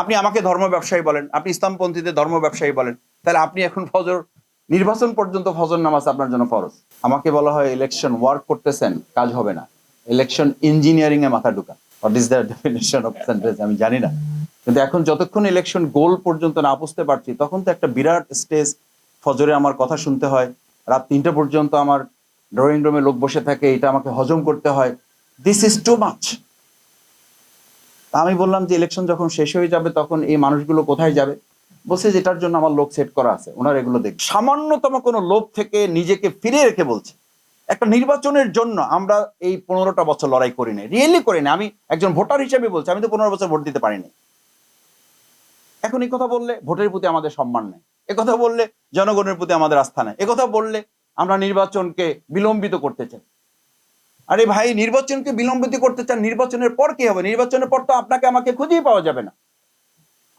আপনি আমাকে ধর্ম ব্যবসায়ী বলেন, আপনি ইসলামপন্থীদের ধর্ম ব্যবসায়ী বলেন, তাহলে আপনি এখন ফজর, নির্বাচন পর্যন্ত ফজর নামাজ আপনার জন্য ফরজ। আমাকে বলা হয় ইলেকশন ওয়ার্ক করতেছেন, কাজ হবে না। ইলেকশন ইঞ্জিনিয়ারিং এ মাথা ঢুকা what is the definition of আমি জানি না। কিন্তু এখন যতক্ষণ ইলেকশন গোল পর্যন্ত না বুঝতে পারছি, তখন তো একটা বিরাট স্টেজ ফজরে আমার কথা শুনতে হয়। রাত তিনটা পর্যন্ত আমার ড্রয়িং রুমে লোক বসে থাকে, এটা আমাকে হজম করতে হয়। দিস ইজ টু মাচ আমি বললাম যে ইলেকশন যখন শেষ হয়ে যাবে, তখন এই মানুষগুলো কোথায় যাবে? বলছে যে এটার জন্য আমার লোক সেট করা আছে, ওনার এগুলো দেখ সামান্যতম কোনো লোভ থেকে নিজেকে ফিরে রেখে বলছে, একটা নির্বাচনের জন্য আমরা এই পনেরোটা বছর লড়াই করি নাই রিয়েলি করি না আমি একজন ভোটার হিসেবে বলছি, আমি তো পনেরো বছর ভোট দিতে পারিনি। এখন এই কথা বললে ভোটের প্রতি আমাদের সম্মান নেই কথা বললে জনগণের প্রতি আমাদের আস্থা নেই কথা বললে আমরা নির্বাচনকে বিলম্বিত করতে চাই। আরে ভাই নির্বাচনকে বিলম্বিত করতে চান নির্বাচনের পর কি হবে? নির্বাচনের পর তো আপনাকে আমাকে খুঁজেই পাওয়া যাবে না।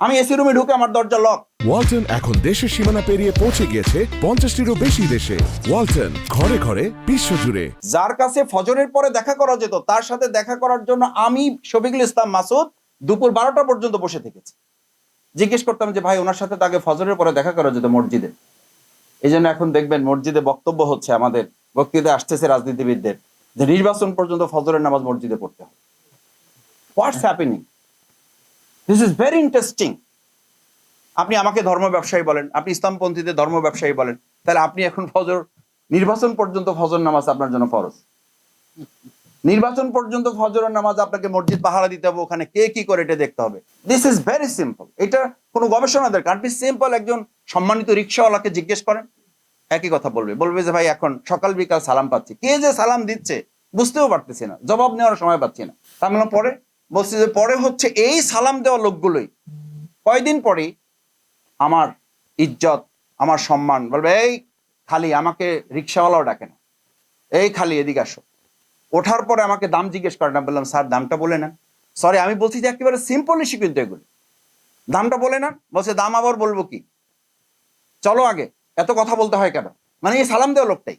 আমি এসি রুমে ঢুকে আমার দরজা লক ওয়ালটন এখন দেশের সীমানা পেরিয়ে পৌঁছে গিয়েছে পঞ্চাশটিরও বেশি দেশে। ওয়ালটন ঘরে ঘরে বিশ্বজুড়ে যার কাছে ফজরের পরে দেখা করা যেত তার সাথে দেখা করার জন্য আমি শফিকুল ইসলাম মাসুদ দুপুর বারোটা পর্যন্ত বসে থেকেছি। জিজ্ঞেস করতাম যে ভাই ওনার সাথে তাকে ফজরের পরে দেখা করা যেত মসজিদে। এই জন্য এখন দেখবেন মসজিদে বক্তব্য হচ্ছে আমাদের। বক্তৃতা আসতেছে রাজনীতিবিদদের। যে নির্বাচন পর্যন্ত ফজরের নামাজ মসজিদে পড়তে হবে। What's happening this is very interesting আপনি আমাকে ধর্ম ব্যবসায়ী বলেন, আপনি ইসলামপন্থীদের ধর্ম ব্যবসায়ী বলেন, তাহলে আপনি এখন ফজর, নির্বাচন পর্যন্ত ফজর নামাজ আপনার জন্য ফরজ। নির্বাচন পর্যন্ত ফজরের নামাজ আপনাকে মসজিদ পাহারা দিতে হবে, ওখানে কে কি করে এটা দেখতে হবে। দিস ইজ ভেরি সিম্পল এটা কোনো গবেষণা দরকার। আপনি সিম্পল একজন সম্মানিত রিক্সাওয়ালাকে জিজ্ঞেস করেন একই কথা বলবে। বলবে যে, ভাই, এখন সকাল বিকাল সালাম পাচ্ছি। কে যে সালাম দিচ্ছে বুঝতেও পারতেছি না, জবাব নেওয়ার সময় পাচ্ছি না। তার মানে পরে বলছি যে, পরে হচ্ছে এই সালাম দেওয়া লোকগুলোই। কয়দিন পরেই আমার ইজ্জত, আমার সম্মান বলবে, এই খালি আমাকে রিক্সাওয়ালাও ডাকে না। এই খালি এদিকে আসো। ওঠার পরে আমাকে দাম জিজ্ঞেস করে না, বললাম, স্যার, দামটা বলে না সরি আমি বলছি যে, একেবারে সিম্পল ইস্যু কিন্তু এগুলো। দামটা বলে না বলছে, দাম আবার বলব কি? চলো আগে। এত কথা বলতে হয় কেন? মানে এই সালাম দেওয়া লোকটাই।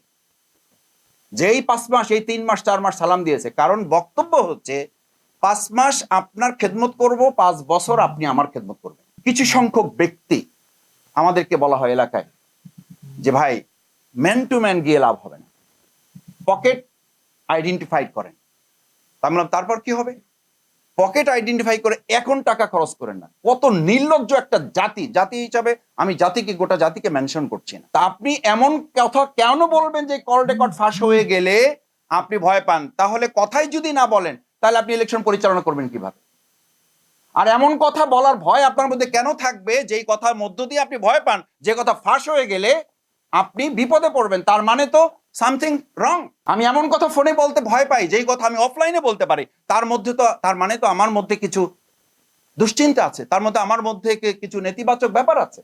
যেই পাঁচ মাস, এই তিন মাস, চার মাস সালাম দিয়েছে, কারণ বক্তব্য হচ্ছে, পাঁচ মাস আপনার খেদমত করব, পাঁচ বছর আপনি আমার খেদমত করবেন। কিছু সংখ্যক ব্যক্তি আমাদেরকে বলা হয় এলাকায়, যে ভাই ম্যান টু ম্যান গিয়ে লাভ হবে না। পকেট আইডেন্টিফাই করেন। তা তারপর কি হবে? পকেট আইডেন্টিফাই করে এখন টাকা খরচ করেন না। কত নির্লজ্জ একটা জাতি। জাতি হিসাবে আমি জাতিকে, গোটা জাতিকে মেনশন করছি না। তা আপনি এমন কথা কেন বলবেন যে কল রেকর্ড ফাঁস হয়ে গেলে আপনি ভয় পান? তাহলে কথাই যদি না বলেন, তাহলে আপনি ইলেকশন পরিচালনা করবেন কীভাবে? আর এমন কথা বলার ভয় আপনার মধ্যে কেন থাকবে? যেই কথার মধ্য দিয়ে আপনি ভয় পান, যে কথা ফাঁস হয়ে গেলে আপনি বিপদে পড়বেন, তার মানে তো সামথিং রং আমি এমন কথা ফোনে বলতে ভয় পাই, যেই কথা আমি অফলাইনে বলতে পারি, তার মধ্যে তো, তার মানে তো আমার মধ্যে কিছু দুশ্চিন্তা আছে, তার মধ্যে আমার মধ্যে কিছু নেতিবাচক ব্যাপার আছে?